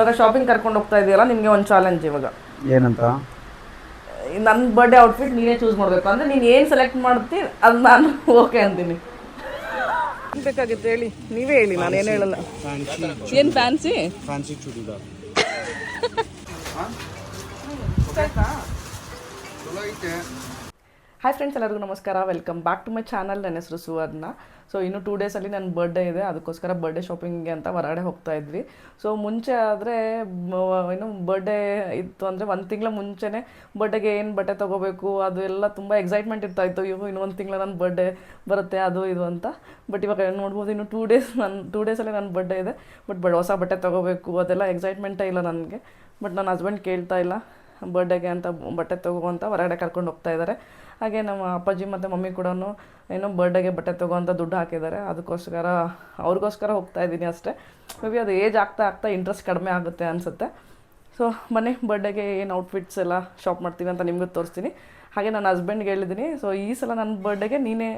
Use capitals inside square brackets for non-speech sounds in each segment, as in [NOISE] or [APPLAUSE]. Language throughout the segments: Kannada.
ಇವಾಗ ಶಾಪಿಂಗ್ ಕರ್ಕೊಂಡು ಹೋಗ್ತಾ ಇದೆಯಲ್ಲ ನಿಮಗೆ ಒಂದು ಚಾಲೆಂಜ್ ಇವಾಗ. ಏನಂತ? ನನ್ನ ಬರ್ಡೇ ಔಟ್ಫಿಟ್ ನೀನೇ ಚೂಸ್ ಮಾಡಬೇಕು. ಅಂದರೆ ನೀನು ಏನು ಸೆಲೆಕ್ಟ್ ಮಾಡ್ತಿ ಅದು ನಾನು ಓಕೆ ಅಂತೀನಿ. ಬೇಕಾಗಿತ್ತು ಹೇಳಿ? ನೀವೇ ಹೇಳಿ ನಾನು ಏನು ಹೇಳಲ್ಲ. ಏನು fancy fancy churidar. Hi friends ಎಲ್ಲರಿಗೂ ನಮಸ್ಕಾರ. Welcome back to my channel ನನ್ನ ಹೆಸರು ಸುವರ್ಣ. ಸೊ ಇನ್ನು ಟೂ ಡೇಸಲ್ಲಿ ನನ್ನ ಬರ್ಡೇ ಇದೆ. ಅದಕ್ಕೋಸ್ಕರ ಬರ್ಡೇ ಶಾಪಿಂಗ್ಗೆ ಅಂತ ಹೊರಗಡೆ ಹೋಗ್ತಾ ಇದ್ವಿ. ಸೊ ಮುಂಚೆ ಆದರೆ ಏನು ಬರ್ಡೇ ಇತ್ತು ಅಂದರೆ ಒಂದು ತಿಂಗಳ ಮುಂಚೆನೇ ಬರ್ಡೇಗೆ ಏನು ಬಟ್ಟೆ ತೊಗೋಬೇಕು, ಅದು ಎಲ್ಲ ತುಂಬ ಎಕ್ಸೈಟ್ಮೆಂಟ್ ಇರ್ತಾ ಇತ್ತು. ಇವು ಇನ್ನು ಒಂದು ತಿಂಗಳ ನನ್ನ ಬರ್ಡೇ ಬರುತ್ತೆ, ಅದು ಇದು ಅಂತ. ಬಟ್ ಇವಾಗ ನೋಡ್ಬೋದು, ಇನ್ನು ಟೂ ಡೇಸ್ ನನ್ನ ಟೂ ಡೇಸಲ್ಲೇ ನನ್ನ ಬರ್ಡೇ ಇದೆ. ಬಟ್ ಬಟ್ ಹೊಸ ಬಟ್ಟೆ ತೊಗೋಬೇಕು, ಅದೆಲ್ಲ ಎಕ್ಸೈಟ್ಮೆಂಟೇ ಇಲ್ಲ ನನಗೆ. ಬಟ್ ನನ್ನ ಹಸ್ಬೆಂಡ್ ಕೇಳ್ತಾ ಇಲ್ಲ ಬರ್ಡೇಗೆ ಅಂತ ಬಟ್ಟೆ ತೊಗೋ ಅಂತ ಹೊರಗಡೆ ಕರ್ಕೊಂಡು ಹೋಗ್ತಾ ಇದ್ದಾರೆ. ಹಾಗೆ ನಮ್ಮ ಅಪ್ಪಾಜಿ ಮತ್ತು ಮಮ್ಮಿ ಕೂಡ ಏನೋ ಬರ್ಡೇಗೆ ಬಟ್ಟೆ ತಗೋ ಅಂತ ದುಡ್ಡು ಹಾಕಿದ್ದಾರೆ. ಅದಕ್ಕೋಸ್ಕರ ಅವ್ರಿಗೋಸ್ಕರ ಹೋಗ್ತಾ ಇದ್ದೀನಿ ಅಷ್ಟೇ. ಮೇ ಬಿ ಅದು ಏಜ್ ಆಗ್ತಾ ಆಗ್ತಾ ಇಂಟ್ರೆಸ್ಟ್ ಕಡಿಮೆ ಆಗುತ್ತೆ ಅನಿಸುತ್ತೆ. ಸೊ ಬನ್ನಿ ಬರ್ಡೇಗೆ ಏನು ಔಟ್ಫಿಟ್ಸ್ ಎಲ್ಲ ಶಾಪ್ ಮಾಡ್ತೀವಿ ಅಂತ ನಿಮಗೂ ತೋರಿಸ್ತೀನಿ. ಹಾಗೆ ನನ್ನ ಹಸ್ಬೆಂಡ್ಗೆ ಹೇಳಿದ್ದೀನಿ ಸೊ ಈ ಸಲ ನನ್ನ ಬರ್ಡೇಗೆ ನೀನೇ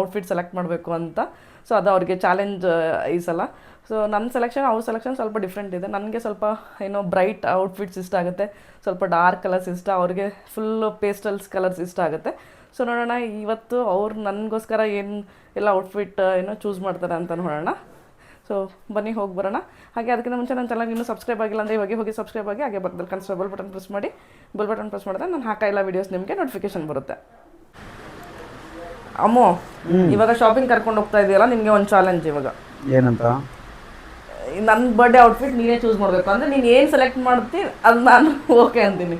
ಔಟ್ಫಿಟ್ ಸೆಲೆಕ್ಟ್ ಮಾಡಬೇಕು ಅಂತ. ಸೊ ಅದು ಅವ್ರಿಗೆ ಚಾಲೆಂಜ್ ಈ ಸಲ. ಸೊ ನನ್ನ ಸೆಲೆಕ್ಷನ್ ಅವ್ರ ಸೆಲೆಕ್ಷನ್ ಸ್ವಲ್ಪ ಡಿಫ್ರೆಂಟ್ ಇದೆ. ನನಗೆ ಸ್ವಲ್ಪ ಏನೋ ಬ್ರೈಟ್ ಔಟ್ಫಿಟ್ಸ್ ಇಷ್ಟ ಆಗುತ್ತೆ. ಸ್ವಲ್ಪ ಡಾರ್ಕ್ ಕಲರ್ಸ್ ಇಷ್ಟ, ಅವ್ರಿಗೆ ಫುಲ್ಲು ಪೇಸ್ಟಲ್ಸ್ ಕಲರ್ಸ್ ಇಷ್ಟ ಆಗುತ್ತೆ. ಸೊ ನೋಡೋಣ, ಇವತ್ತು ಅವ್ರು ನನಗೋಸ್ಕರ ಏನು, ಎಲ್ಲ ಔಟ್ಫಿಟ್ ಏನೋ ಚೂಸ್ ಮಾಡ್ತಾರೆ ಅಂತ ನೋಡೋಣ. ಸೊ ಬನ್ನಿ ಹೋಗಿ ಬರೋಣ. ಹಾಗೆ ಅದಕ್ಕಿಂತ ಮುಂಚೆ ನನ್ನ ಚಾನಲ್ ಇನ್ನೂ ಸಬ್ಸ್ಕ್ರೈಬ್ ಆಗಿಲ್ಲ ಅಂದರೆ ಇವಾಗ ಹೋಗಿ ಸಬ್ಸ್ಕ್ರೈಬ್ ಆಗಿ ಹಾಗೆ ಬರ್ತದೆ ಕನ್ಸ್ ಬೆಲ್ ಬಟನ್ ಪ್ರೆಸ್ ಮಾಡಿ. ಬೆಲ್ ಬಟನ್ ಪ್ರೆಸ್ ಮಾಡಿದ್ರೆ ನಾನು ಹಾಕಾ ಎಲ್ಲ ವೀಡಿಯೋಸ್ ನಿಮಗೆ ನೋಟಿಫಿಕೇಶನ್ ಬರುತ್ತೆ. ಅಮ್ಮು ಇವಾಗ ಶಾಪಿಂಗ್ ಕರ್ಕೊಂಡು ಹೋಗ್ತಾ ಇದೆಯಲ್ಲ ನಿಮಗೆ ಒಂದು ಚಾಲೆಂಜ್ ಇವಾಗ. ಏನಂತ? ನನ್ನ ಬರ್ಡೇ ಔಟ್ಫಿಟ್ ನೀನೇ ಚೂಸ್ ಮಾಡಬೇಕು. ಅಂದರೆ ನೀನು ಏನು ಸೆಲೆಕ್ಟ್ ಮಾಡ್ತೀನಿ ಅದು ನಾನು ಓಕೆ ಅಂತೀನಿ.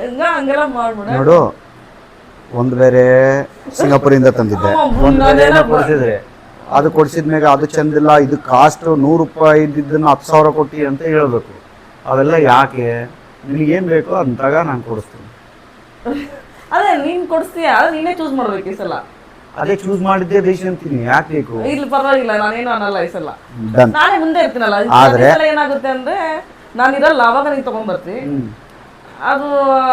ಹಂಗ ಹಂಗೆಲ್ಲ ಮಾಡ್ಬಿಡ. ನೋಡು ಒಂದು ಬೇರೆ ಸಿಂಗಾಪುರಿಂದ ತಂದಿದ್ದೆ. ಒಂದು ಬೇರೆ ಅದು ಕೊಡ್ಸಿದ್ಮೇಲೆ ಅದು ಚಂದಿಲ್ಲ ಇದು ಕಾಸ್ಟ್ ನೂರು ರೂಪಾಯಿ ಇದ್ದಿದ್ದನ್ನು ಹತ್ತು ಸಾವಿರ ಕೊಟ್ಟಿ ಅಂತ ಹೇಳಬೇಕು. ಅವೆಲ್ಲ ಯಾಕೆ? ನಿನಗೇನು ಬೇಕೋ ಅಂತಾಗ ತಗ ನಾನು ಕೊಡಿಸ್ತೀನಿ. ಅದೇ ನೀನು ಕೊಡಿಸ್ತೀಯ ಅದು ನೀನೇ ಚೂಸ್ ಮಾಡ್ಬೇಕು ಈ ಸಲ. ಅದೇ ಚೂಸ್ ಮಾಡಿದ್ದೆ ದೇಶ ಅಂತೀನಿ ಯಾಕೆ ಬೇಕು? ಇಲ್ಲಿ ಪರವಾಗಿಲ್ಲ ನಾನೇನು ಅನ್ನಲ್ಲ ಈ ಸಲ. ನಾನೇ ಮುಂದೆ ಇರ್ತೀನಲ್ಲ ಆದ್ರೆ- ಏನಾಗುತ್ತೆ ಅಂದ್ರೆ ನಾನು ಇರಲ್ಲ ಅವಾಗ ನೀನು ತಗೊಂಡ್ಬರ್ತಿ ಅದು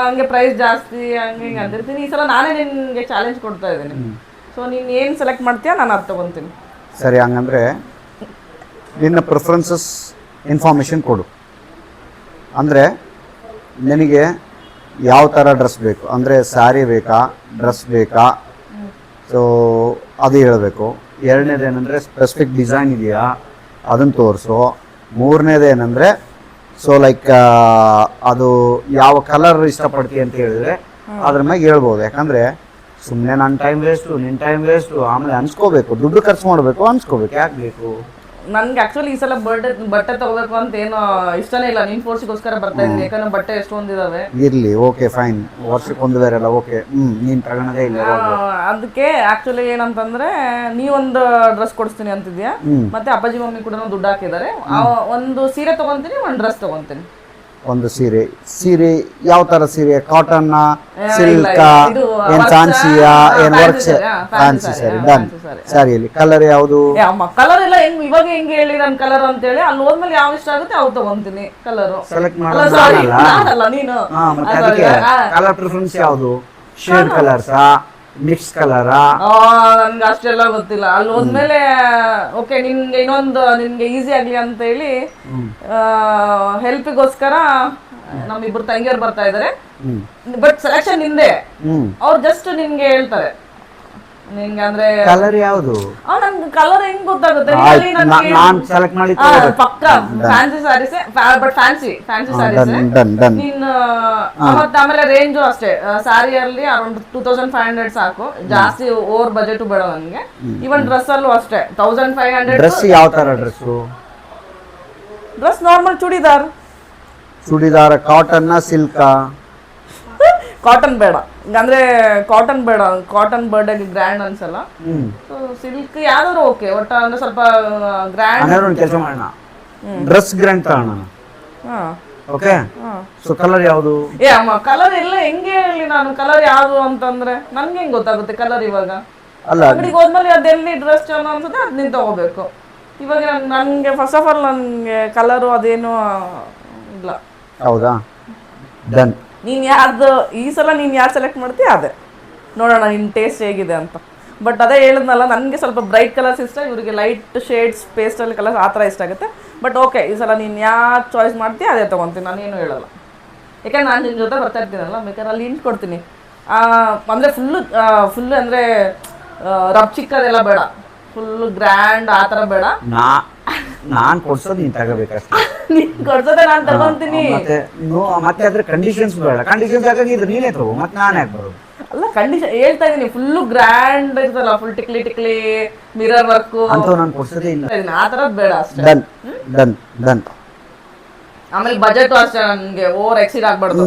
ಹಂಗೆ ಪ್ರೈಸ್ ಜಾಸ್ತಿ ಹಂಗೆ ಹಿಂಗೆ ಅಂದಿರ್ತೀನಿ ಈ ಸಲ ನಾನೇ ನಿನ್ಗೆ ಚಾಲೆಂಜ್ ಕೊಡ್ತಾ ಇದ್ದೀನಿ. ಸೊ ನೀನು ಏನು ಸೆಲೆಕ್ಟ್ ಮಾಡ್ತೀಯಾ ನಾನು ಅದು ತಗೊಂತೀನಿ. ಸರಿ ಹಂಗಂದ್ರೆ ನಿನ್ನ ಪ್ರಿಫರೆನ್ಸಸ್ ಇನ್ಫಾರ್ಮೇಷನ್ ಕೊಡು. ಅಂದರೆ ನಿನಗೆ ಯಾವ ಥರ ಡ್ರೆಸ್ ಬೇಕು? ಅಂದರೆ ಸ್ಯಾರಿ ಬೇಕಾ? ಡ್ರೆಸ್ ಬೇಕಾ? ಸೊ ಅದು ಹೇಳಬೇಕು. ಎರಡನೇದು ಏನಂದರೆ ಸ್ಪೆಸಿಫಿಕ್ ಡಿಸೈನ್ ಇದೆಯಾ? ಅದನ್ನು ತೋರಿಸು. ಏನಂದರೆ ಸೊ ಲೈಕ್ ಅದು ಯಾವ ಕಲರ್ ಇಷ್ಟಪಡ್ತೀಯ ಅಂತ ಹೇಳಿದ್ರೆ ಅದ್ರ ಮ್ಯಾಗೆ ಹೇಳ್ಬೋದು. ಯಾಕಂದರೆ ಸುಮ್ಮನೆ ನನ್ನ ಟೈಮ್ ವೇಸ್ಟು ನಿನ್ನ ಟೈಮ್ ವೇಸ್ಟು ಆಮೇಲೆ ಅನ್ಸ್ಕೋಬೇಕು. ದುಡ್ಡು ಖರ್ಚು ಮಾಡಬೇಕು ಅನ್ಸ್ಕೋಬೇಕು. ಯಾಕೆ ಬೇಕು? ನನ್ಗೆ ಆಕ್ಚುಲಿ ಈ ಸಲ ಬರ್ಡೇ ಬಟ್ಟೆ ತಗೋಬೇಕು ಅಂತ ಏನು ಇಷ್ಟನೇ ಇಲ್ಲ. ನಿನ್ ಫೋರ್ಸಿಗೋಸ್ಕರ ಬರ್ತಾ ಇದ್ದೀನಿ ಯಾಕಂದ್ರೆ ಬಟ್ಟೆ ಎಷ್ಟೊಂದಿದಾವೆ. ಇರ್ಲಿ ಓಕೆ ಫೈನ್ ವರ್ಷಕ್ಕೆ ಒಂದು ಬೇರೆ ಅಲ್ಲ ಓಕೆ ಹ್ಞೂ ನೀನು ತಗೊಳೋದೇ ಇಲ್ಲ ಅದಕ್ಕೆ ಆಕ್ಚುಲಿ ಏನಂತಂದ್ರೆ ನೀವೊಂದು ಡ್ರೆಸ್ ಕೊಡಿಸ್ತೀನಿ ಅಂತಿದ್ಯಾ ಮತ್ತೆ ಅಪ್ಪಾಜಿ ಮಮ್ಮಿ ಕೂಡ ದುಡ್ಡು ಹಾಕಿದ್ದಾರೆ. ಆ ಒಂದು ಸೀರೆ ತಗೊಂತೀನಿ ಒಂದು ಡ್ರೆಸ್ ತಗೊಂತೀನಿ. ಒಂದು ಸೀರೆ. ಸೀರೆ ಯಾವ ತರ ಸೀರೆ? ಕಾಟನ್ ಸಿಲ್ಕ್ ಏನ್ ಫ್ಯಾನ್ಸಿಯ ಏನ್ ವರ್ಕ್ ಫ್ಯಾನ್ಸಿ ಸರಿ ಡನ್. ಸ್ಯಾರಿಯಲ್ಲಿ ಕಲರ್ ಯಾವುದು? ಕಲರ್ ಎಲ್ಲ ಹೆಂಗ್ ಇವಾಗ ಹೆಂಗ್ ಹೇಳಿ ನನ್ ಕಲರ್ ಅಂತ ಹೇಳಿ ಅಲ್ಲಿ ಹೋದ್ಮೇಲೆ ಯಾವ ಇಷ್ಟ ಆಗುತ್ತೆ ಅವ್ ತಗೊಂತೀನಿ ಕಲರ್ ಸೆಲೆಕ್ಟ್ ಮಾಡಲ್ಲ ನೀನು. ಕಲರ್ ಪ್ರಿಫರೆನ್ಸ್ ಯಾವುದು? ಶೇಡ್ ಕಲರ್ಸಾ ಮಿಕ್ಸ್ ಕಲರಾ ಆ, ನನ್ಗೆ ಅಷ್ಟೆಲ್ಲ ಗೊತ್ತಿಲ್ಲ. ಅಲ್ಲಿ ಹೋದ್ಮೇಲೆ ಓಕೆ ನಿನ್ಗೆ ಇನ್ನೊಂದು ನಿನ್ಗೆ ಈಸಿ ಆಗ್ಲಿ ಅಂತ ಹೇಳಿ ಹೆಲ್ಪ್ಗೋಸ್ಕರ ನಮ್ ಇಬ್ರು ತಂಗಿಯರು ಬರ್ತಾ ಇದಾರೆ. ಬಟ್ ಸೆಲೆಕ್ಷನ್ ಹಿಂದೆ ಅವ್ರು ಜಸ್ಟ್ ನಿನ್ಗೆ ಹೇಳ್ತಾರೆ. ನಿನ್ಗೆ ಅಂದ್ರೆ ಕಲರ್ ಯಾವುದು? ಆ, ನನ್ಗೆ ಕಲರ್ ಹೆಂಗ್ ಗೊತ್ತಾಗುತ್ತೆ? ಆಯ್ತು, ನೀನಲ್ಲಿ ನಾ- ನನ್ಗೆ- ಮಾಡಿ ಪಕ್ಕ fancy saris but fancy fancy saris ನೀನು ಮತ್ತೆ ಆಮೇಲೆ ರೇಂಜು ಅಷ್ಟೇ. ಸ್ಯಾರಿಯಲ್ಲಿ around two thousand five hundred ಸಾಕು. ಜಾಸ್ತಿ ಓವರ್ ಬಜೆಟ್ ಬೇಡ ನನಗೆ. ಇವನ್ ಡ್ರೆಸ್ ಅಲ್ಲೂ ಅಷ್ಟೇ. ತೌಸಂಡ್ ಫೈವ್ ಹಂಡ್ರೆಡ್ ಡ್ರೆಸ್ ಯಾವ ತರ dress dress normal churidar. Churidar cotton ಸಿಲ್ಕಾ cotton ಬೇಡ. ಅಂದ್ರೆ ಕಾಟನ್ ಬೇಡ. ಕಾಟನ್ ಬರ್ಡೇಗೆ ಗ್ರ್ಯಾಂಡ್ ಅನ್ಸಲ್ಲ. ಸೊ ಸಿಲ್ಕ್ ಯಾವ್ದಾದ್ರು ಓಕೆ ಒಟ್ಟ ಅಂದ್ರೆ ಸ್ವಲ್ಪ ಗ್ರ್ಯಾಂಡ್ ಒಂದು ಕೆಲಸ ಮಾಡೋಣ. ಡ್ರೆಸ್ ಗ್ರ್ಯಾಂಡ್ ತಗೋಣ. ಹಾ. ಓಕೆ ಸೊ ಕಲರ್ ಯಾವುದು? ಏ ಅಮ್ಮ ಕಲರ್ ಇಲ್ಲ. ಹೆಂಗೆ ಹೇಳಿ ನಾನು? ಕಲರ್ ಯಾವುದು ಅಂತಂದ್ರೆ ನನ್ಗೆ ಹೆಂಗ್ ಗೊತ್ತಾಗುತ್ತೆ ಕಲರ್ ಇವಾಗ? ಅಲ್ಲ ಅಂಗಡಿಗೆ ಹೋದ್ಮೇಲೆ ಅದೆಲ್ಲಿ ಡ್ರೆಸ್ ಚಲೋ ಅನ್ಸುತ್ತೆ ಅದ್ ನಿಂತ ತಗೋಬೇಕು. ಇವಾಗ ನನ್- ನನ್ಗೆ ಫಸ್ಟ್ ಆಫ್ ಆಲ್ ನನ್ಗೆ ಕಲರು ಅದೇನು ಇಲ್ಲ. ಹೌದಾ? ಡನ್ ನೀನ್ ಯಾರ್ದು, ಈ ಸಲ ನೀನು ಯಾರು ಸೆಲೆಕ್ಟ್ ಮಾಡ್ತೀಯ ಅದೇ. ನೋಡೋಣ ನಿನ್ನ ಟೇಸ್ಟ್ ಹೇಗಿದೆ ಅಂತ. ಬಟ್ ಅದೇ ಹೇಳಿದ್ನಲ್ಲ, ನನಗೆ ಸ್ವಲ್ಪ ಬ್ರೈಟ್ ಕಲರ್ಸ್ ಇಷ್ಟ, ಇವರಿಗೆ ಲೈಟ್ ಶೇಡ್ಸ್ ಪೇಸ್ಟಲ್ ಕಲರ್ಸ್ ಆ ಥರ ಇಷ್ಟ ಆಗುತ್ತೆ. ಬಟ್ ಓಕೆ ಈ ಸಲ ನೀನು ಯಾವ ಚಾಯ್ಸ್ ಮಾಡ್ತೀಯ ಅದೇ ತೊಗೊತೀನಿ ನಾನೇನು ಹೇಳಲ್ಲ. ಯಾಕಂದ್ರೆ ನಾನು ನಿನ್ನ ಜೊತೆ ಬರ್ತಾ ಇರ್ತೀನಲ್ಲ, ಬೇಕಾದ್ರೆ ಅಲ್ಲಿ ಹಿಂಟ್ ಕೊಡ್ತೀನಿ. ಅಂದರೆ ಫುಲ್ಲು ಫುಲ್ಲು ಅಂದರೆ ರಬ್ ಚಿಕ್ಕದೆಲ್ಲ ಬೇಡ. ಫುಲ್ಲು ಗ್ರ್ಯಾಂಡ್ ಆ ಥರ ಬೇಡ. ನಾನ್ ಕೊಡ್ಸೋದು ನೀನ್ ತಗೋಬೇಕಷ್ಟೇ [LAUGHS] ಕೊಡ್ಸೋದೆ ನಾನು ತಗೊಂತೀನಿ. ಮತ್ತೆ ನೋ- ಮತ್ತೆ ಅದ್ರ ಕಂಡೀಷನ್ಸ್ ಬೇಡ. ಕಂಡೀಷನ್ಸ್ ಹಾಗಾಗಿದ್ರೆ ನೀನೇ ತಗೋ ಮತ್ತೆ ನಾನು ಯಾಕೆ ಬರೋದು ಅಲ್ಲ ಕಂಡೀಷನ್ ಹೇಳ್ತಾ ಇದೀನಿ ಫುಲ್ ಗ್ರ್ಯಾಂಡ್ ಇರ್ತಲ್ಲ ಫುಲ್ ಟಿಕ್ಲಿ ಟಿಕ್ಲಿ ಮಿರರ್ ವರ್ಕ್ ಅಂತ ನಾನು ಕೊಡ್ಸೋದೇ ಇಲ್ಲ. ಆ ತರದ್ ಬೇಡ ಅಷ್ಟೇ. ಡನ್ ಡನ್ ಡನ್ ಆಮೇಲೆ ಬಜೆಟ್ ಅಷ್ಟೇ ನನಗೆ ಓವರ್ ಎಕ್ಸೀಡ್ ಆಗ್ಬಾರ್ದು.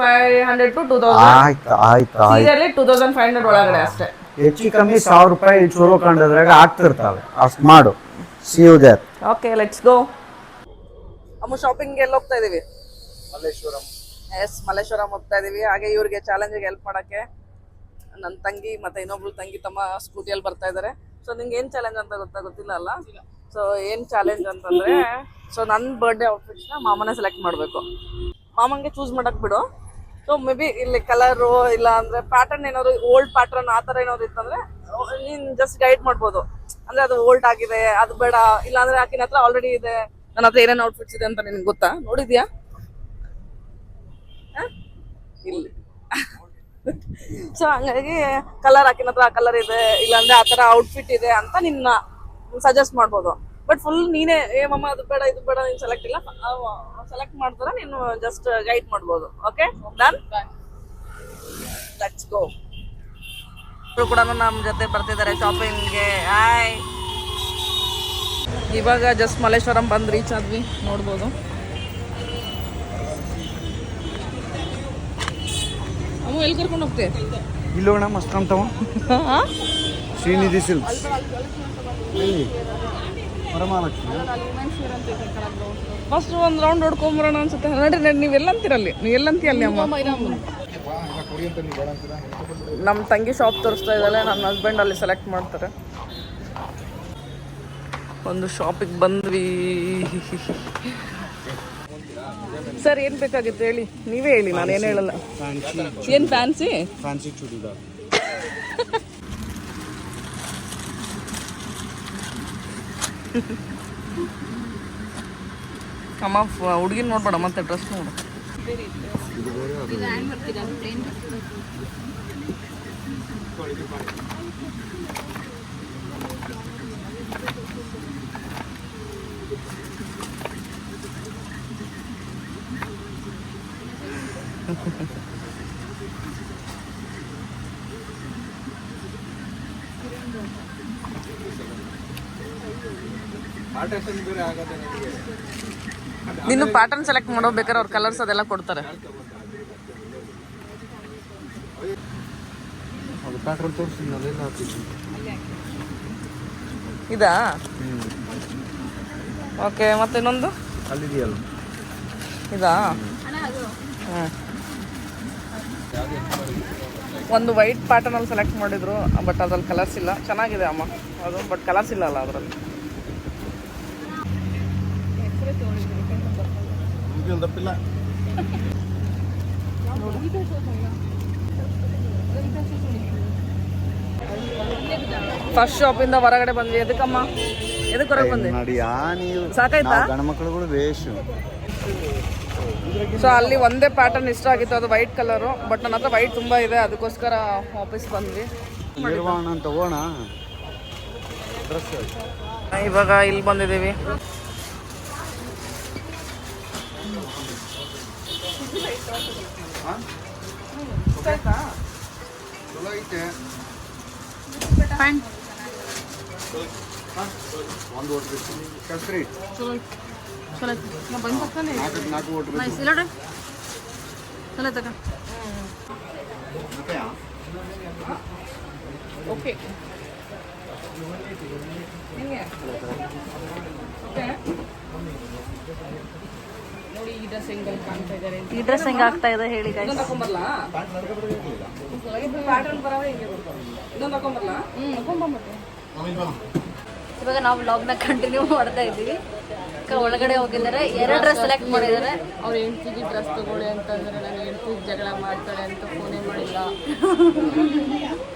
Five hundred to two thousand ಆಯ್ತು ಆಯ್ತು ಆಯ್ತು. ಸೀರೆಯಲ್ಲಿ ಟೂ ತೌಸಂಡ್ ಫೈವ್ ಹಂಡ್ರೆಡ್ ಒಳಗಡೆ ಅಷ್ಟೇ. ಹೆಚ್ಚು ಕಮ್ಮಿ ಸಾವಿರ ರೂಪಾಯಿ ಚೂರು ಕಂಡದ್ರಾಗ ಆಗ್ತಿರ್ತಾವೆ. ಅಷ್ಟು ಮಾಡು. See you there okay let's go ಅಮ್ಮ ಶಾಪಿಂಗ್ ಎಲ್ಲ ಹೋಗ್ತಾ ಇದೀವಿ? ಎಸ್ ಮಲ್ಲೇಶ್ವರಂ ಹೋಗ್ತಾ ಇದೀವಿ. ಹಾಗೆ ಇವ್ರಿಗೆ ಚಾಲೆಂಜಿಗೆ ಹೆಲ್ಪ್ ಮಾಡಕ್ಕೆ ನನ್ನ ತಂಗಿ ಮತ್ತೆ ಇನ್ನೊಬ್ಳು ತಂಗಿ ತಮ್ಮ ಸ್ಕೂಟಿಯಲ್ಲಿ ಬರ್ತಾ ಇದ್ದಾರೆ ಸೊ ನಿಂಗೆ ಏನು ಚಾಲೆಂಜ್ ಅಂತ ಗೊತ್ತಾ ಗೊತ್ತಿಲ್ಲ ಅಲ್ಲ? ಸೊ ಏನು ಚಾಲೆಂಜ್ ಅಂತಂದ್ರೆ ಸೊ ನನ್ನ ಬರ್ಡೇ ಔಟ್ಫಿಟ್ಸ್ನ ಮಾಮನೇ ಸೆಲೆಕ್ಟ್ ಮಾಡಬೇಕು. ಮಾಮಂಗೆ ಚೂಸ್ ಮಾಡಕ್ ಬಿಡು. ಸೊ ಮೇ ಬಿ ಇಲ್ಲಿ ಕಲರು ಇಲ್ಲ ಅಂದ್ರೆ ಪ್ಯಾಟರ್ನ್ ಏನಾದ್ರು ಓಲ್ಡ್ ಪ್ಯಾಟರ್ನ್ ಆ ಥರ ಏನಾದ್ರು ಇತ್ತಂದ್ರೆ, ನೀನು ಜಸ್ಟ್ ಗೈಡ್ ಮಾಡ್ಬೋದು. ಅಂದ್ರೆ ಅದು ಓಲ್ಡ್ ಆಗಿದೆ, ಅದು ಬೇಡ, ಇಲ್ಲ ಅಂದ್ರೆ ಆಕಿನ ಹತ್ರ ಆಲ್ರೆಡಿ ಇದೆ, ನನ್ನ ಹತ್ರ ಏನೇನು ಔಟ್ಫಿಟ್ಸ್ ಇದೆ ಅಂತ ನಿನ್ಗೆ ಗೊತ್ತಾ? ನೋಡಿದ್ಯಾ? ಇಲ್ಲಿ. [LAUGHS] ಸೊ ಹಂಗಾಗಿ ಕಲರ್ ಹಾಕಿನ ಹತ್ರ ಆ ಕಲರ್ ಇದೆ, ಇಲ್ಲಾಂದ್ರೆ ಆ ಥರ ಔಟ್ಫಿಟ್ ಇದೆ ಅಂತ ನಿನ್ನ ಸಜೆಸ್ಟ್ ಮಾಡ್ಬೋದು. ಬಟ್ ಫುಲ್ ನೀನೇ ಏ ಮಮ್ಮ ಅದು ಬೇಡ ಇದು ಬೇಡ ನೀನು ಸೆಲೆಕ್ಟ್ ಇಲ್ಲ. ಸೆಲೆಕ್ಟ್ ಮಾಡ್ತಾರ ನೀನು ಜಸ್ಟ್ ಗೈಡ್ ಮಾಡ್ಬೋದು. ಓಕೆ ಡನ್ ಲೆಟ್ಸ್ ಗೋ ಇವರು ಕೂಡ ನಮ್ಮ ಜೊತೆ ಬರ್ತಿದ್ದಾರೆ ಶಾಪಿಂಗ್ಗೆ ಹಾಯ್ ಇವಾಗ ಜಸ್ಟ್ ಮಲ್ಲೇಶ್ವರಂ ಬಂದು ರೀಚ್ ಆದ್ವಿ ನೋಡ್ಬೋದು. ಅಮ್ಮ ಎಲ್ಲಿ ಕರ್ಕೊಂಡು ಹೋಗ್ತೇವೆ ಇಲ್ಲೋಣ ಮಸ್ತ್ ಕಾಣ್ತಾವ. ಶ್ರೀನಿಧಿ ಸಿಲ್ಕ್ಸ್ ವರಮಹಾಲಕ್ಷ್ಮಿ. ಫಸ್ಟ್ ಒಂದು ರೌಂಡ್ ಹೊಡ್ಕೊಂಬರೋಣ ಅನ್ಸುತ್ತೆ. ನಡ್ರಿ ನಡ್ರಿ ನೀವು ಎಲ್ಲಂತೀರಲ್ಲಿ? ನೀವು ಎಲ್ಲಂತೀಯಲ್ಲಿ ಅಮ್ಮ? ನಮ್ಮ ತಂಗಿ ಶಾಪ್ ತೋರಿಸ್ತಾ ಇದ್ದಾಳೆ. ನನ್ನ ಹಸ್ಬೆಂಡ್ ಅಲ್ಲಿ ಸೆಲೆಕ್ಟ್ ಮಾಡ್ತಾರೆ. ಒಂದು ಶಾಪಿಗೆ ಬಂದ್ವಿ. ಸರ್ ಏನು ಬೇಕಾಗಿತ್ತು ಹೇಳಿ? ನೀವೇ ಹೇಳಿ ನಾನು ಏನು ಹೇಳಲ್ಲ ಏನು ಫ್ಯಾನ್ಸಿ ಫ್ಯಾನ್ಸಿ ಚೂಡಿದಾರ್. [LAUGHS] ಅಮ್ಮ ಹುಡುಗಿನ ನೋಡ್ಬೇಡ ಮತ್ತೆ ಡ್ರೆಸ್ ನೋಡು ನೀನು ಪ್ಯಾಟರ್ನ್ ಸೆಲೆಕ್ಟ್ ಮಾಡೋ ಬೇಕಾದ್ರೆ ಅವ್ರ ಕಲರ್ಸ್ ಅದೆಲ್ಲ ಕೊಡ್ತಾರೆ. ಇದಾ? ಓಕೆ ಮತ್ತೆ ಇನ್ನೊಂದು? ಅಲ್ಲಿದೆಯಲ್ಲ. ಇದಾ? ಒಂದು ವೈಟ್ ಪ್ಯಾಟರ್ನ್ ಅಲ್ಲಿ ಸೆಲೆಕ್ಟ್ ಮಾಡಿದ್ರು ಬಟ್ ಅದ್ರಲ್ಲಿ ಕಲರ್ಸ್ ಇಲ್ಲ. ಚೆನ್ನಾಗಿದೆ ಅಮ್ಮ. ಅದು ಬಟ್ ಕಲರ್ಸ್ ಇಲ್ಲ ಅಲ್ಲ ಅದರಲ್ಲಿ. ತಪ್ಪಿಲ್ಲ ಫಸ್ಟ್ ಶಾಪಿಂದ ಹೊರಗಡೆ ಬಂದ್ವಿ. ಎದಕ್ಕಮ್ಮ? ಎದಕ್ಕೆ ಹೊರಗೆ ಬಂದ್ವಿ? ನೋಡಿ ನೀವು ಸಾಕಾಯ್ತಾ? ಗಣಮಕ್ಕಳುಗಳು ವೇಷು. ಸೊ ಅಲ್ಲಿ ಒಂದೇ ಪ್ಯಾಟರ್ನ್ ಇಷ್ಟ ಆಗಿತ್ತು. ಅದು ವೈಟ್ ಕಲರು ಬಟ್ ನನ್ನ ಹತ್ರ ವೈಟ್ ತುಂಬ ಇದೆ. ಅದಕ್ಕೋಸ್ಕರ ವಾಪಸ್ ಬಂದ್ವಿ. ನಿರ್ವಾಣ ತಗೋಣ. ಇವಾಗ ಇಲ್ಲಿ ಬಂದಿದ್ದೀವಿ. ಚಲೋ ಐತೆ ಒಂದು ಓಟ್ ಬೇಕು ಕಸ್ರಿ ನಾಲ್ಕು ನಾಲ್ಕು ಓಟ್ ಬೇಕು ಓಕೆ ನೋಡಿ ಈ ಡ್ರೆಸ್ ಹೆಂಗೆ ಕಾಣ್ತಾ ಇದ್ದಾರೆ ಈ ಡ್ರೆಸ್ ಹೆಂಗ್ ಆಗ್ತಾ ಇದೆ ಹೇಳಿ ಪ್ಯಾಟರ್ನ್ ಬರವ ಹಿಂಗೆ ಇನ್ನೊಂದು ಇವಾಗ ನಾವು ವ್ಲಾಗ್ನ ಕಂಟಿನ್ಯೂ ಮಾಡ್ತಾ ಇದ್ದೀವಿ. ಒಳಗಡೆ ಹೋಗಿದ್ದಾರೆ. ಎರಡು ಡ್ರೆಸ್ ಸೆಲೆಕ್ಟ್ ಮಾಡಿದ್ದಾರೆ. ಅವ್ರ ಹೆಂಡ್ತಿಗೆ ಡ್ರೆಸ್ ತಗೊಳ್ಳಿ ಅಂತಂದ್ರೆ ನನ್ನ ಹೆಂಡತಿ ಜಗಳ ಮಾಡ್ತಾಳೆ ಅಂತ ಫೋನೇ ಮಾಡಿಲ್ಲ. [LAUGHS]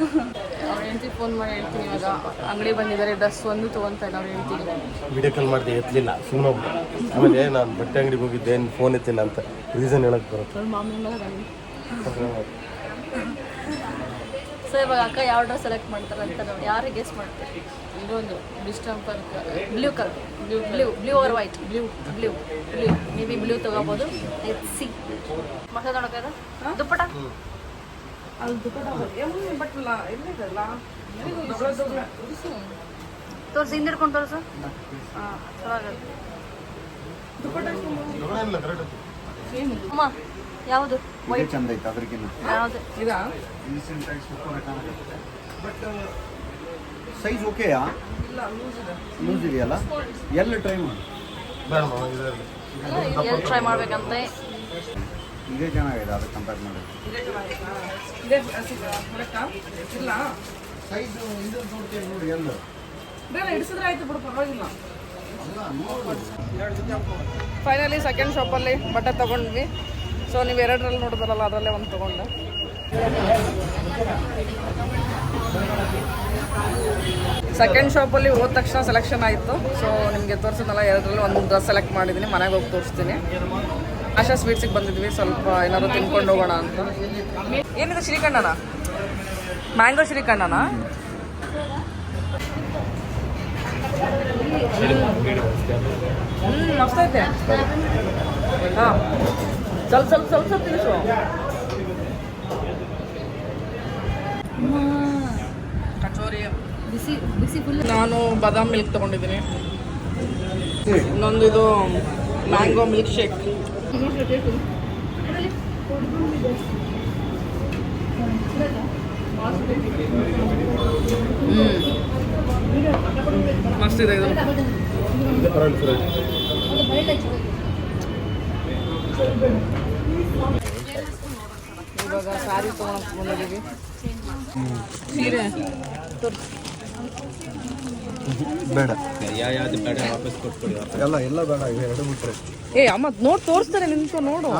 ಅವ್ರ ಹೆಂಡತಿ ಫೋನ್ ಮಾಡಿ ಹೇಳ್ತೀನಿ ಇವಾಗ. ಅಂಗಡಿ ಬಂದಿದ್ದಾರೆ ಡ್ರೆಸ್ ಒಂದು ತೊಗೊಂತ ಇಲ್ಲ ಅವ್ರು ಹೇಳ್ತೀನಿ. ವಿಡಿಯೋ ಕಾಲ್ ಮಾಡಿದೆ ಎತ್ತಲಿಲ್ಲ ಸುಮ್ಮನೆ ಆಮೇಲೆ ನಾನು ಬಟ್ಟೆ ಅಂಗಡಿಗೆ ಹೋಗಿದ್ದೆ ಏನು ಫೋನ್ ಎತ್ತಿಲ್ಲ ಅಂತ ರೀಸನ್ ಹೇಳಕ್ ಬರುತ್ತೆ. ಅವ್ರ ಮಾಮೂಲಿ ಮೇಲೆ ಬನ್ನಿ ಸೊ ಇವಾಗ ಅಕ್ಕ ಯಾವ ಡ್ರೆಸ್ ಸೆಲೆಕ್ಟ್ ಮಾಡ್ತಾರೆ ಅಂತ ನೋಡಿ ಯಾರಿಗೆ ಗೆಸ್ ಮಾಡ್ತಾರೆ ಇದೊಂದು distemper blue colour blue blue blue or white blue blue blue maybe blue ತಗೋಬೋದು. ಲೆಟ್ ಸಿ ಮಸಾಲೆ ನೋಡೋಕ್ಕಾಗ ದುಪ್ಪಟ ತೋರಿಸಿ ಹಿಂದೆ. ಹಿಡ್ಕೊಂಡು ತೋರಿಸು ಹಾಂ ಅಮ್ಮ ಯಾವುದು? ವೈಟ್ ಚಂದ ಐತೆ ಅದ್ರಕ್ಕಿಂತ ಯಾವುದು? ಇದಾ? ರೀಸೆಂಟಾಗಿ ಸೂಪರ್ ಕಾಣಕತ್ತೆ ಬಟ್ ಸೈಜ್ ಓಕೆಯಾ ಲೂಸ್ ಇದೆಯಲ್ಲ? ಎಲ್ಲ ಟ್ರೈ ಮಾಡಿ. ಬೇಡ. ಎಲ್ಲಿ ಟ್ರೈ ಮಾಡ್ಬೇಕಂತ? ಇದೇ ಚೆನ್ನಾಗಿದೆ ಅದಕ್ಕೆ ಕಂಪೇರ್ ಮಾಡಿ ಇದೇ ಇಲ್ಲ? ಸೈಜ್ ಇದು ನೋಡ್ತೀನಿ ನೋಡಿ ಎಲ್ಲ ಬೇರೆ ಹಿಡಿಸಿದ್ರೆ ಆಯ್ತು ಬಿಡು ಪರವಾಗಿಲ್ಲ. ಫೈನಲಿ ಸೆಕೆಂಡ್ ಶಾಪಲ್ಲಿ ಬಟ್ಟೆ ತಗೊಂಡ್ವಿ. ಸೊ ನೀವು ಎರಡರಲ್ಲಿ ನೋಡಿದ್ರಲ್ಲ ಅದರಲ್ಲೇ ಒಂದು ತೊಗೊಂಡೆ. ಸೆಕೆಂಡ್ ಶಾಪಲ್ಲಿ ಹೋದ ತಕ್ಷಣ ಸೆಲೆಕ್ಷನ್ ಆಯಿತು. ಸೊ ನಿಮಗೆ ತೋರಿಸಿದ್ನಲ್ಲ ಎರಡರಲ್ಲಿ ಒಂದು ಡ್ರೆಸ್ ಸೆಲೆಕ್ಟ್ ಮಾಡಿದ್ದೀನಿ ಮನೆಗೆ ಹೋಗಿ ತೋರಿಸ್ತೀನಿ. ಆಶಾ ಸ್ವೀಟ್ಸಿಗೆ ಬಂದಿದ್ವಿ, ಸ್ವಲ್ಪ ಏನಾದ್ರು ತಿನ್ಕೊಂಡು ಹೋಗೋಣ ಅಂತ. ಏನಿದೆ ಶ್ರೀಕಂಡನ ಮ್ಯಾಂಗೋ ಶ್ರೀಕಂಡನ ಹ್ಮ್, ಮಸ್ತ್ ಐತೆ. ಸ್ವಲ್ಪ ಸ್ವಲ್ಪ ಸ್ವಲ್ಪ ಸ್ವಲ್ಪ ಕಚೋರಿ. ಬಿಸಿ ಬಿಸಿ ನಾನು ಬಾದಾಮ್ ಮಿಲ್ಕ್ ತೊಗೊಂಡಿದ್ದೀನಿ. ಇನ್ನೊಂದು ಇದು ಮ್ಯಾಂಗೋ ಮಿಲ್ಕ್ ಶೇಕ್. ಮಸ್ತ್ ಇದೆ ಇದು ಇದು ಪರವಾಗಿಲ್ಲ, ಪರವಾಗಿಲ್ಲ. ಇವಾಗ ಸ್ಯಾರಿ ತೊಗೊಳಕ್ ಬಂದಿದ್ದೀವಿ ಸೀರೆ ಬೇಡ. ಯಾ- ಯಾವ್ದು ಬೇಡ ವಾಪಸ್ ಕೊಟ್ಬಿಡಿ ಎಲ್ಲ ಎಲ್ಲ ಬೇಡ ಇವೆ ಎರಡು ಬಿಟ್ರೆ. ಏ ಅಮ್ಮ ನೋಡಿ ತೋರಿಸ್ತಾರೆ ನಿಂತು ನೋಡು.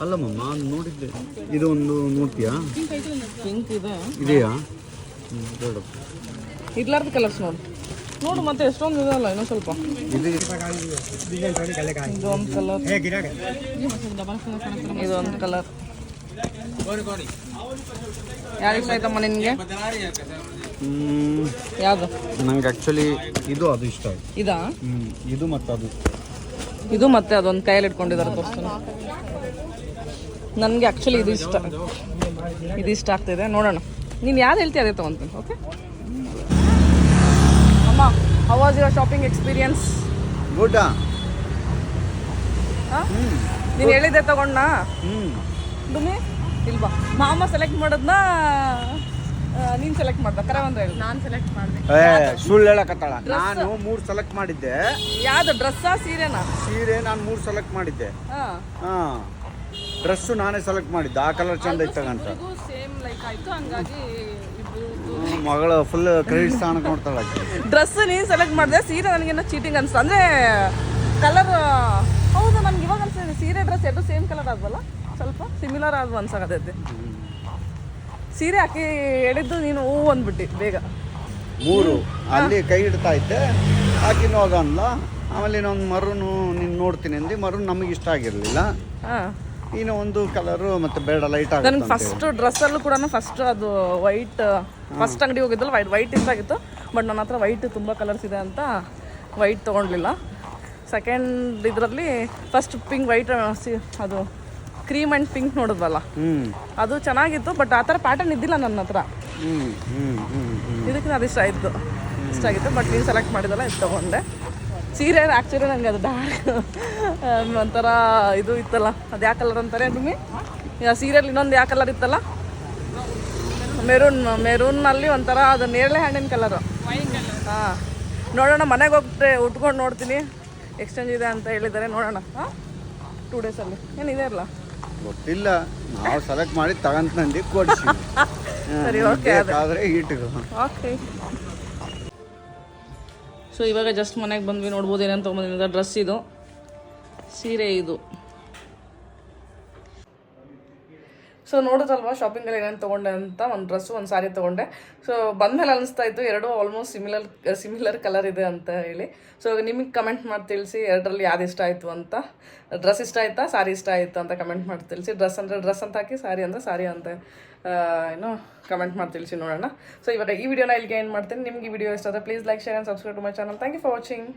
ಅಲ್ಲಮ್ಮ ನಾನು ನೋಡಿದ್ದೆ. ಇದು ಒಂದು ನೋಡ್ತೀಯಾ ಪಿಂಕ್ ಇದೆ. ಇದೆಯಾ? ಬೇಡ. ಇರ್ಲಾರ್ದ ಕಲರ್ಸ್ ನೋಡು. ನೋಡು ಮತ್ತೆ ಎಷ್ಟೊಂದು ಇದಲ್ಲ ಇನ್ನೊಂದು ಇನ್ನೂ ಸ್ವಲ್ಪ ಇದೊಂದು ಕಲರ್ ಇದು ಒಂದು ಕಲರ್ ಯಾರಿಗೆ ಆಯ್ತಮ್ಮ ನಿನಗೆ? ಯಾವುದು? ನಂಗೆ ಆ್ಯಕ್ಚುಲಿ ಇದು ಅದು ಇಷ್ಟ ಆಯ್ತು. ಇದಾ? ಹ್ಮ್, ಇದು ಮತ್ತು ಅದು. ಇದು ಮತ್ತೆ ಅದೊಂದು ಕೈಯಲ್ಲಿ ಇಟ್ಕೊಂಡಿದ್ದಾರೆ ತೋರಿಸ್ತಾನೆ ನನಗೆ ಆ್ಯಕ್ಚುಲಿ ಇದು ಇಷ್ಟ. ಇದು ಇಷ್ಟ ಆಗ್ತಿದೆ ನೋಡೋಣ. ನೀನು ಯಾರು ಹೇಳ್ತೀಯ ಅದೇ ತೊಗೊಂತೀನಿ ಓಕೆ ಅಮ್ಮ how was your shopping experience ಗುಡ್ಡ ನೀನು ಹೇಳಿದ್ದೆ ತಗೊಂಡ ಹ್ಞೂ ಡುಮಿ ಇಲ್ವಾ? ಮಾಮ ಸೆಲೆಕ್ಟ್ ಮಾಡೋದನ್ನ ನೀನು ಸೆಲೆಕ್ಟ್ ಮಾಡ್ದ? ಕರೆ ಒಂದು ಹೇಳಿ. ನಾನು ಸೆಲೆಕ್ಟ್ ಮಾಡಿದೆ. ಏ ಸುಳ್ಳು ಹೇಳಕತ್ತಾಳ. ನಾನು ಮೂರು ಸೆಲೆಕ್ಟ್ ಮಾಡಿದ್ದೆ. ಯಾವ್ದು ಡ್ರೆಸ್ಸಾ ಸೀರೆನಾ? ಸೀರೆ ನಾನು ಮೂರು ಸೆಲೆಕ್ಟ್ ಮಾಡಿದ್ದೆ. ಹಾ. ಹಾಂ. ಡ್ರೆಸ್ಸು ನಾನೇ ಸೆಲೆಕ್ಟ್ ಮಾಡಿದ್ದೆ. ಆ ಕಲರ್ ಚಂದ ಇತ್ತಗಂತ ಸೇಮ್ ಲೈಕ್ ಆಯಿತು. ಹಂಗಾಗಿ ಮಗಳು ಫುಲ್ ಕ್ರೆಡಿಟ್ ಸ್ಥಾನ ಕೊಡ್ತಾಳ ಡ್ರೆಸ್ ನೀನು ಸೆಲೆಕ್ಟ್ ಮಾಡಿದೆ. ಸೀರೆ ನನಗೇನೋ ಚೀಟಿಂಗ್ ಅನ್ಸ್ತು. ಅಂದರೆ ಕಲರ್ ಹೌದು ನನಗೆ ಇವಾಗ ಅನ್ಸಿದೆ ಸೀರೆ ಡ್ರೆಸ್ ಎರಡು ಸೇಮ್ ಕಲರ್ ಆದ್ವಲ್ಲ ಸ್ವಲ್ಪ ಸಿಮಿಲರ್ ಆದ್ವು ಅನ್ಸಕತ್ತೈತಿ ಸೀರೆ ಹಾಕಿ ಹೇಳಿದ್ದು ನೀನು ಹೂ ಅಂದ್ಬಿಟ್ಟು ಬೇಗ. ಮೂರು. ಅಲ್ಲಿ ಕೈ ಇಡ್ತಾ ಇದ್ದೆ. ಆಕಿನ ಹೋಗ ಅಂದ್ಲ. ಆಮೇಲೆ ಇನ್ನೊಂದು ಮರುನು ನೀನು ನೋಡ್ತೀನಿ ಅಂದು. ಮರು ನಮಗೆ ಇಷ್ಟ ಆಗಿರಲಿಲ್ಲ. ಹಾಂ. ಇನ್ನು ಒಂದು ಕಲರು ಮತ್ತೆ ಬೇಡ ಲೈಟ್ ನನಗೆ ಆಗುತ್ತೆ ಫಸ್ಟ್ ಡ್ರೆಸ್ಸಲ್ಲೂ ಕೂಡ ಫಸ್ಟ್ ಅದು ವೈಟ್ ಫಸ್ಟ್ ಅಂಗಡಿ ಹೋಗಿದ್ದಲ್ಲ ವೈಟ್ ವೈಟ್ ಇಷ್ಟ ಆಗಿತ್ತು. ಬಟ್ ನನ್ನ ಹತ್ರ ವೈಟ್ ತುಂಬ ಕಲರ್ಸ್ ಇದೆ ಅಂತ ವೈಟ್ ತೊಗೊಂಡ್ಲಿಲ್ಲ. ಸೆಕೆಂಡ್ ಇದರಲ್ಲಿ ಫಸ್ಟ್ ಪಿಂಕ್ ವೈಟ್ ಅದು ಕ್ರೀಮ್ ಅಂಡ್ ಪಿಂಕ್ ನೋಡಿದ್ವಲ್ಲ? ಅದು ಚೆನ್ನಾಗಿತ್ತು ಬಟ್ ಆ ಥರ ಪ್ಯಾಟರ್ನ್ ಇದ್ದಿಲ್ಲ ನನ್ನ ಹತ್ರ. ಇದಕ್ಕೆ ಅದು ಇಷ್ಟ ಆಯಿತು ಇಷ್ಟ ಆಗಿತ್ತು ಬಟ್ ನೀನು ಸೆಲೆಕ್ಟ್ ಮಾಡಿದಲ್ಲ ಇದು ತೊಗೊಂಡೆ. ಸೀರೆ ಆ್ಯಕ್ಚುಲಿ ನನಗೆ ಅದು ಡಾರ್ಕ್ ಒಂಥರ ಇದು ಇತ್ತಲ್ಲ ಅದು ಯಾವ ಕಲರ್ ಅಂತಾರೆ ನಿಮಗೆ ಸೀರೆಯಲ್ಲಿ ಇನ್ನೊಂದು ಯಾವ ಕಲರ್ ಇತ್ತಲ್ಲ? ಮೆರೂನ್ ಮೆರೂನಲ್ಲಿ ಒಂಥರ ಅದು ನೇರಳೆ ಹಣ್ಣಿನ ಕಲರು ಹಾಂ. ನೋಡೋಣ ಮನೆಗೆ ಹೋಗ್ಬಿಟ್ರೆ ಉಟ್ಕೊಂಡು ನೋಡ್ತೀನಿ. ಎಕ್ಸ್ಚೇಂಜ್ ಇದೆ ಅಂತ ಹೇಳಿದ್ದಾರೆ ನೋಡೋಣ. ಹಾಂ? ಟೂ ಡೇಸಲ್ಲಿ ಏನಿದೆ ಇರಲ್ಲ ಗೊತ್ತಿಲ್ಲ ನಾವು ಸೆಲೆಕ್ಟ್ ಮಾಡಿ ತಗಂತಂದು ಕೊಡ್ಸಿ. [LAUGHS] ಸರಿ, okay, ಅದೇ. ಬೇಕಾದ್ರೆ ಇಟ್ಕೊ. ಓಕೆ ಸೊ ಇವಾಗ ಜಸ್ಟ್ ಮನೆಗೆ ಬಂದ್ವಿ ನೋಡ್ಬೋದು ಏನಂತ ತೊಗೊಂಬಂದಿದ್ದ ಡ್ರೆಸ್ ಇದು. ಸೀರೆ ಇದು. ಸೊ ನೋಡೋದಲ್ವ ಶಾಪಿಂಗಲ್ಲಿ ಏನೇನು ತೊಗೊಂಡೆ ಅಂತ ಒಂದು ಡ್ರೆಸ್ಸು ಒಂದು ಸಾರಿ ತೊಗೊಂಡೆ. ಸೊ ಬಂದಮೇಲೆ ಅನಿಸ್ತಾ ಇತ್ತು, ಎರಡು ಆಲ್ಮೋಸ್ಟ್ ಸಿಮಿಲರ್ ಸಿಮಿಲರ್ ಕಲರ್ ಇದೆ ಅಂತ ಹೇಳಿ. ಸೊ ನಿಮಗೆ ಕಮೆಂಟ್ ಮಾಡಿ ತಿಳಿಸಿ, ಎರಡರಲ್ಲಿ ಯಾವ್ದು ಇಷ್ಟ ಆಯಿತು ಅಂತ. ಡ್ರೆಸ್ ಇಷ್ಟ ಆಯ್ತಾ ಸಾರಿ ಇಷ್ಟ ಆಯಿತು ಅಂತ ಕಮೆಂಟ್ ಮಾಡಿ ತಿಳಿಸಿ. ಡ್ರೆಸ್ ಅಂದರೆ ಡ್ರೆಸ್ ಅಂತ ಹಾಕಿ ಸಾರಿ ಅಂತ ಸಾರಿ ಅಂತ ಏನು ಕಮೆಂಟ್ ಮಾಡಿ ತಿಳಿಸಿ ನೋಡೋಣ. ಸೊ ಇವಾಗ ಈ ವಿಡಿಯೋನ ಇಲ್ಲಿಗೆ ಏನು ಮಾಡ್ತೀನಿ. ನಿಮ್ಗೆ ವಿಡಿಯೋ ಇಷ್ಟ ಆದರೆ please like share and subscribe to my channel thank you for watching